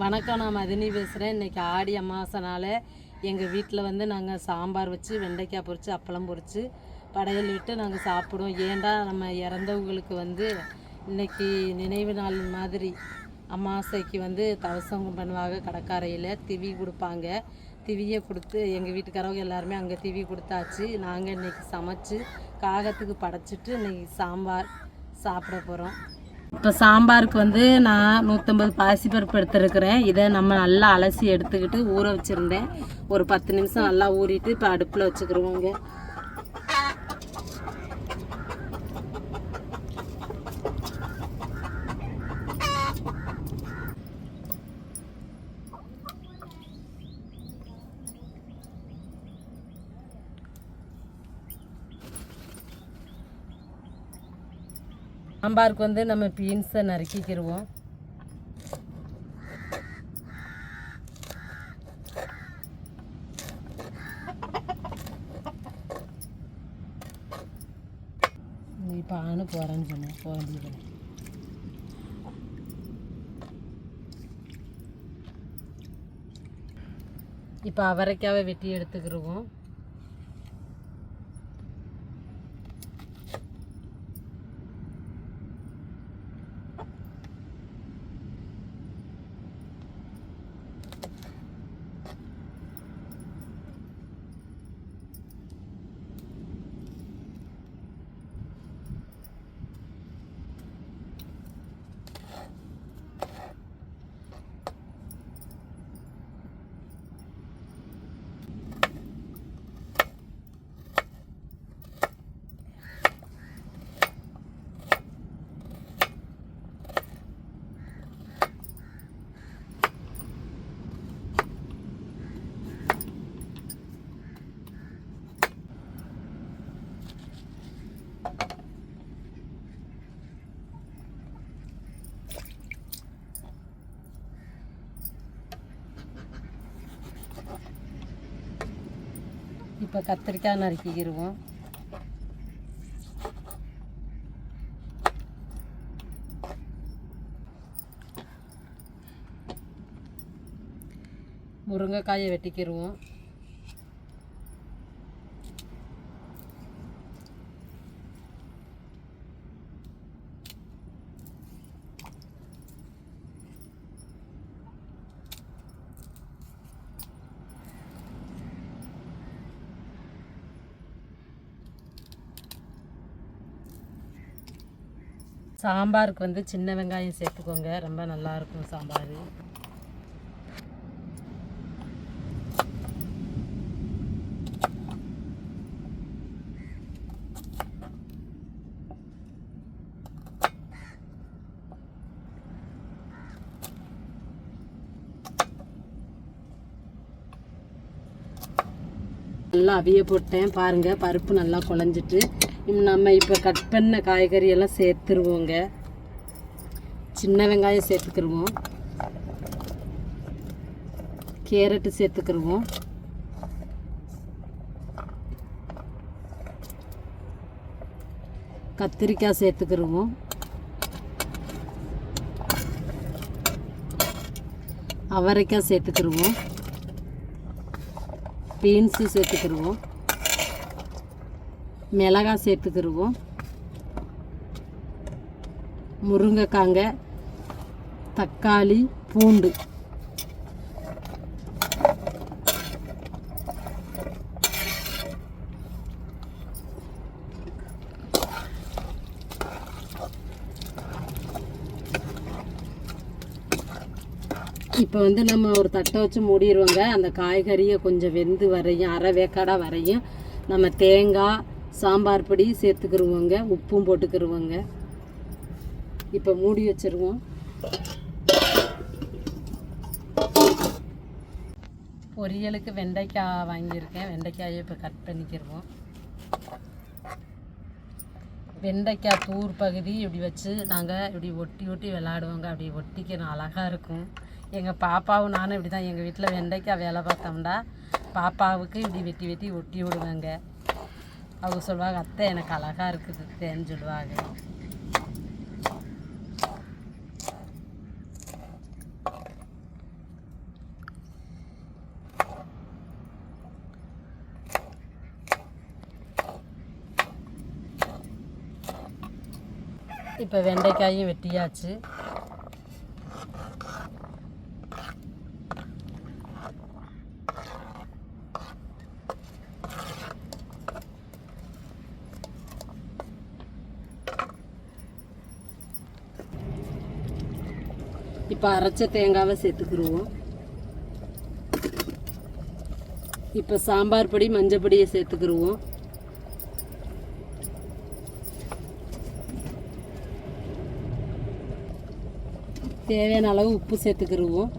வணக்கம் நான் மதினி பேசுகிறேன் இன்றைக்கி ஆடி அமாவாசைனால எங்கள் வீட்டில் வந்து நாங்கள் சாம்பார் வச்சு வெண்டைக்காய் பொரித்து அப்பளம் பொரித்து படையல் விட்டு நாங்கள் சாப்பிடுவோம். ஏன்டா நம்ம இறந்தவங்களுக்கு வந்து இன்றைக்கி நினைவு நாள் மாதிரி அமாவாசைக்கு வந்து தவசம் பண்ணுவாங்க. கடற்கரையில் திவி கொடுப்பாங்க. திவியை கொடுத்து எங்கள் வீட்டுக்காரவங்க எல்லாருமே அங்கே திவி கொடுத்தாச்சு. நாங்கள் இன்றைக்கி சமைச்சு காகத்துக்கு படைச்சிட்டு இன்றைக்கி சாம்பார் சாப்பிட போகிறோம் இப்போ சாம்பாருக்கு வந்து நான் நூற்றம்பது பாசிப்பருப்பு எடுத்துருக்கிறேன். இதை நம்ம நல்லா அலசி எடுத்துக்கிட்டு ஊற வச்சுருந்தேன். ஒரு பத்து நிமிஷம் நல்லா ஊறிட்டு இப்போ அடுப்பில் வச்சுக்கிருவோங்க. சாம்பாருக்கு வந்து நம்ம பீன்ஸை நறுக்கிக்கிடுவோம் இப்போ ஆணு போகிறேன்னு சொன்னேன் போக வேண்டியது இப்போ அவரைக்காவை வெட்டி எடுத்துக்கிடுவோம் இப்போ கத்திரிக்காய் நறுக்கிக்கிடுவோம் முருங்கைக்காயை வெட்டிக்கிடுவோம் சாம்பாருக்கு வந்து சின்ன வெங்காயம் சேர்த்துக்கோங்க. ரொம்ப நல்லா இருக்கும் சாம்பார். நல்லா அவிய போட்டேன். பாருங்க பருப்பு நல்லா குழஞ்சிட்டு. நம்ம இப்போ கட் பண்ண காய்கறி எல்லாம் சேர்த்துருவோங்க. சின்ன வெங்காயம் சேர்த்துக்கிருவோம். கேரட்டு சேர்த்துக்கிருவோம். கத்திரிக்காய் சேர்த்துக்கிருவோம். அவரைக்காய் சேர்த்துக்கிருவோம். பீன்ஸு சேர்த்துக்கிருவோம். மிளகாய் சேர்த்துக்கிருவோம். முருங்கைக்காங்க தக்காளி பூண்டு. இப்போ வந்து நம்ம ஒரு தட்டை வச்சு மூடிடுவோங்க அந்த காய்கறியை கொஞ்சம் வெந்து வரையும் அரை வேக்காடாக வரையும் நம்ம தேங்காய் சாம்பார் பொடி சேர்த்துக்கிருவோங்க உப்பும் போட்டுக்கிருவோங்க. இப்போ மூடி வச்சிருவோம். பொரியலுக்கு வெண்டைக்காய் வாங்கியிருக்கேன். வெண்டைக்காயை இப்போ கட் பண்ணிக்கிருவோம். வெண்டைக்காய் தூர் பகுதி இப்படி வச்சு நாங்கள் இப்படி ஒட்டி ஒட்டி விளாடுவோங்க. அப்படி ஒட்டிக்கணும் அழகாக இருக்கும். எங்கள் பாப்பாவும் நானும் இப்படி தான் எங்கள் வீட்டில் வெண்டைக்காய் வேலை பார்த்தோம்னா பாப்பாவுக்கு இப்படி வெட்டி வெட்டி ஒட்டி விடுவேங்க. அவங்க சொல்லுவாங்க அத்தை எனக்கு அழகாக இருக்குது அத்தைன்னு சொல்லுவாங்க. இப்போ வெண்டைக்காயும் வெட்டியாச்சு. இப்போ அரைச்ச தேங்காவை சேர்த்துக்கிருவோம். இப்போ சாம்பார் பொடி மஞ்சள் பொடியை சேர்த்துக்கிருவோம். தேவையான அளவு உப்பு சேர்த்துக்கிடுவோம்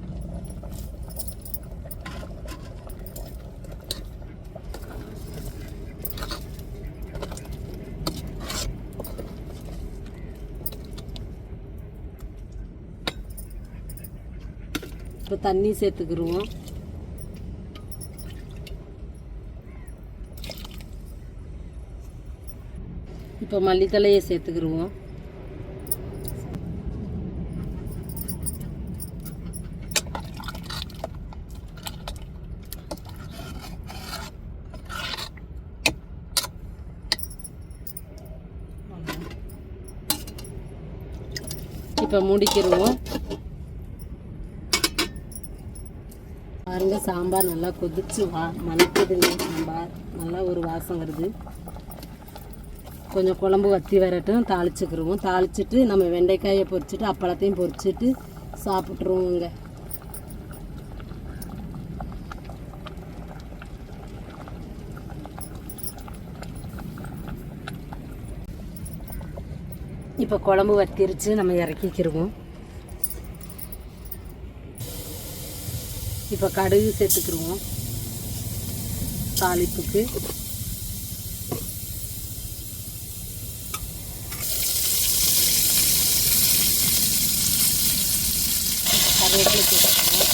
இப்போ தண்ணி சேர்த்துக்கிருவோம். இப்போ மல்லித்தலையை சேர்த்துக்கிருவோம். இப்போ மூடிக்கிருவோம். பாருங்க சாம்பார் நல்லா கொதிச்சு வா மணக்குதுங்க சாம்பார். நல்லா ஒரு வாசம் வருது. கொஞ்சம் குழம்பு வத்தி வரட்டும் தாளிச்சுக்கிருவோம். தாளிச்சிட்டு நம்ம வெண்டைக்காயை பொரிச்சிட்டு அப்பளத்தையும் பொரிச்சிட்டு சாப்பிட்ருவோங்க இப்போ குழம்பு வத்திருச்சு நம்ம இறக்கிக்கிருவோம். இப்போ கடுகு சேர்த்துக்கிருவோம். தாளிப்புக்கு. கருவேப்பிலை சேர்த்துக்குவோம்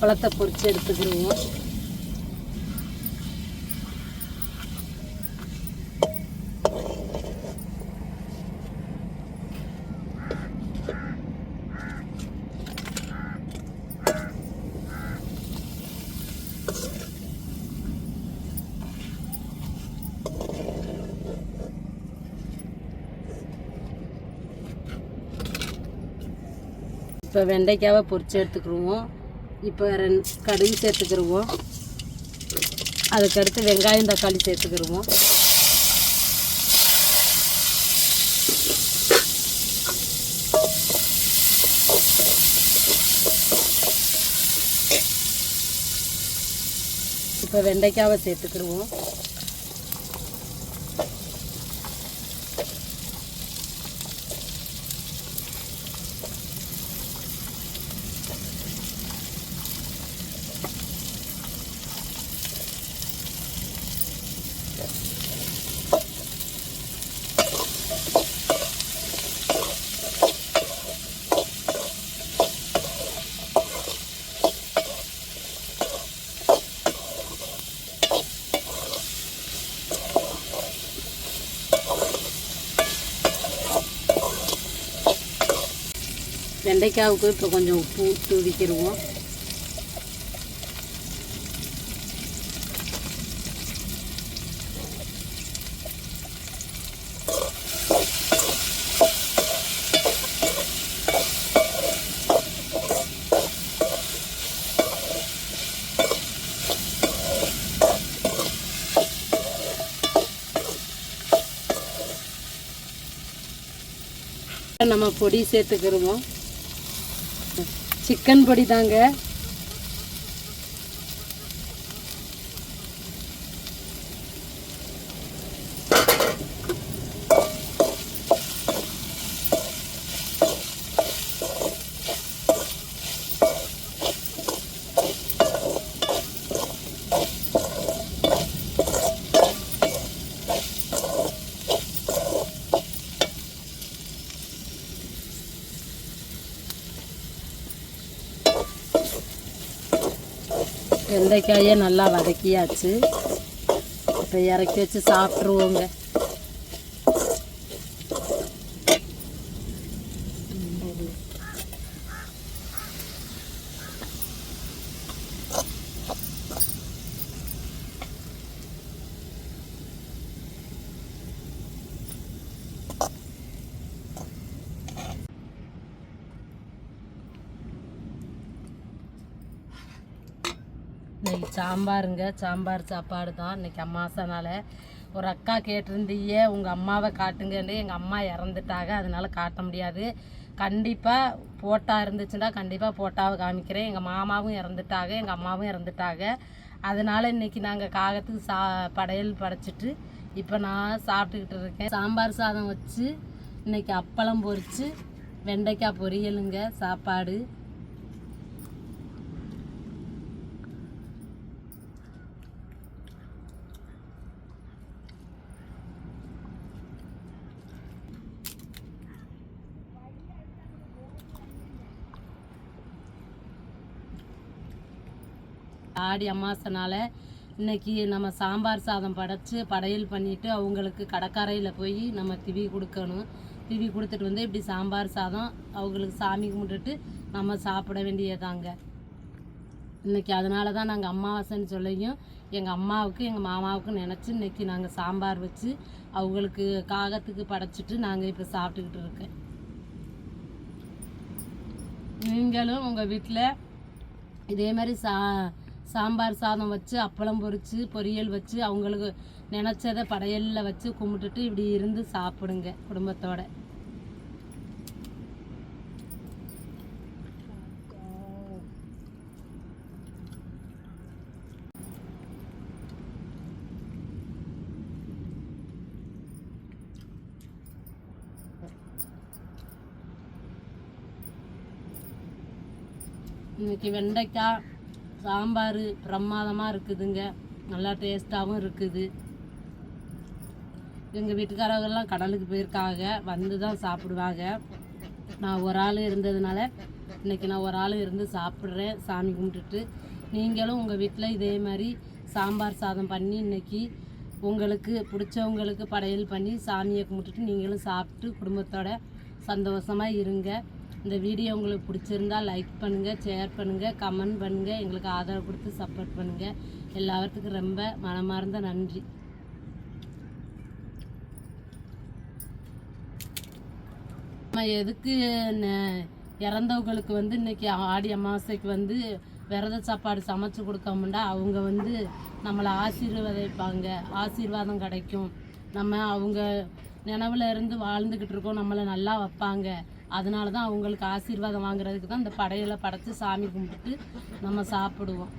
பழத்தை பொறிச்சு எடுத்துக்கிடுவோம் இப்போ வெண்டைக்காவை பொறிச்சு எடுத்துக்கிடுவோம் இப்போ ரெண்டு கடுகு சேர்த்துக்கிடுவோம் அதுக்கடுத்து வெங்காயம் தக்காளி சேர்த்துக்கிடுவோம் இப்போ வெண்டைக்காவை சேர்த்துக்கிடுவோம் வெண்டைக்காவுக்கு இப்போ கொஞ்சம் உப்பு தூவிக்கிடுவோம் நம்ம பொடி சேர்த்துக்கிடுவோம் சிக்கன் பொடி தாங்க. வெண்டைக்காயை நல்லா வதக்கியாச்சு. இப்போ இறக்கி வச்சு சாப்பிட்ருவோங்க இன்னைக்கு சாம்பாருங்க. சாம்பார் சாப்பாடு தான். இன்னைக்கு அம்மாசனால ஒரு அக்கா கேட்டிருந்தீயே உங்கள் அம்மாவை காட்டுங்கன்னு. எங்கள் அம்மா இறந்துட்டாங்க அதனால் காட்ட முடியாது. கண்டிப்பாக போட்டா இருந்துச்சுன்னா கண்டிப்பாக போட்டாவை காமிக்கிறேன். எங்கள் மாமாவும் இறந்துட்டாங்க எங்கள் அம்மாவும் இறந்துட்டாங்க. அதனால் இன்னைக்கு நாங்கள் காகத்துக்கு சா படையல் படைச்சிட்டு இப்போ நான் சாப்பிட்டுக்கிட்டு இருக்கேன். சாம்பார் சாதம் வச்சு இன்னைக்கு அப்பளம் பொரித்து வெண்டைக்காய் பொரியலுங்க சாப்பாடு. ஆடி அமாசனால இன்னைக்கு நம்ம சாம்பார் சாதம் படைச்சு படையல் பண்ணிவிட்டு அவங்களுக்கு கடற்கரையில் போய் நம்ம திவி கொடுக்கணும். திவி கொடுத்துட்டு வந்து இப்படி சாம்பார் சாதம் அவங்களுக்கு சாமி கும்பிட்டுட்டு நம்ம சாப்பிட வேண்டியதாங்க. இன்னைக்கு அதனால தான் நாங்கள் அமாவாசைன்னு சொல்லியும் எங்கள் அம்மாவுக்கு எங்கள் மாமாவுக்கு நினச்சி இன்றைக்கி நாங்கள் சாம்பார் வச்சு அவங்களுக்கு காகத்துக்கு படைச்சிட்டு நாங்கள் இப்போ சாப்பிட்டுக்கிட்டு இருக்கேன் நீங்களும் உங்கள் வீட்டில் இதே மாதிரி சா சாம்பார் சாதம் வச்சு அப்பளம் பொரிச்சு பொரியல் வச்சு அவங்களுக்கு நினச்சதை படையலில் வச்சு கும்பிட்டுட்டு இப்படி இருந்து சாப்பிடுங்க குடும்பத்தோட. இன்னைக்கு வெண்டைக்காய் சாம்பார் பிரமாதமாக இருக்குதுங்க. நல்லா டேஸ்ட்டாகவும் இருக்குது. எங்கள் வீட்டுக்காரங்கெல்லாம் கடலுக்கு போயிருக்காங்க. வந்து தான் சாப்பிடுவாங்க. நான் ஒரு ஆள் இருந்ததுனால இன்னைக்கு நான் ஒரு ஆள் இருந்து சாப்பிட்றேன். சாமி கும்பிட்டுட்டு. நீங்களும் உங்கள் வீட்டில் இதே மாதிரி சாம்பார் சாதம் பண்ணி இன்றைக்கி உங்களுக்கு பிடிச்சவங்களுக்கு படையல் பண்ணி சாமியை கும்பிட்டுட்டு நீங்களும் சாப்பிட்டு குடும்பத்தோட சந்தோஷமாக இருங்க. இந்த வீடியோ உங்களுக்கு பிடிச்சிருந்தா லைக் பண்ணுங்கள் ஷேர் பண்ணுங்கள் கமெண்ட் பண்ணுங்கள் எங்களுக்கு ஆதரவு கொடுத்து சப்போர்ட் பண்ணுங்கள் எல்லாத்துக்கும் ரொம்ப மனமார்ந்த நன்றி. நம்ம எதுக்கு இறந்தவங்களுக்கு வந்து இன்னைக்கு ஆடி அமாவாசைக்கு வந்து விரத சாப்பாடு சமைச்சு கொடுக்கமுண்டா அவங்க வந்து நம்மளை ஆசீர்வதிப்பாங்க. ஆசீர்வாதம் கிடைக்கும். நம்ம அவங்க நினவில் இருந்து வாழ்ந்துக்கிட்டு இருக்கோம். நம்மளை நல்லா வைப்பாங்க. அதனால தான் அவங்களுக்கு ஆசீர்வாதம் வாங்குறதுக்கு தான் இந்த படையலை படைத்து சாமி கும்பிட்டு நம்ம சாப்பிடுவோம்.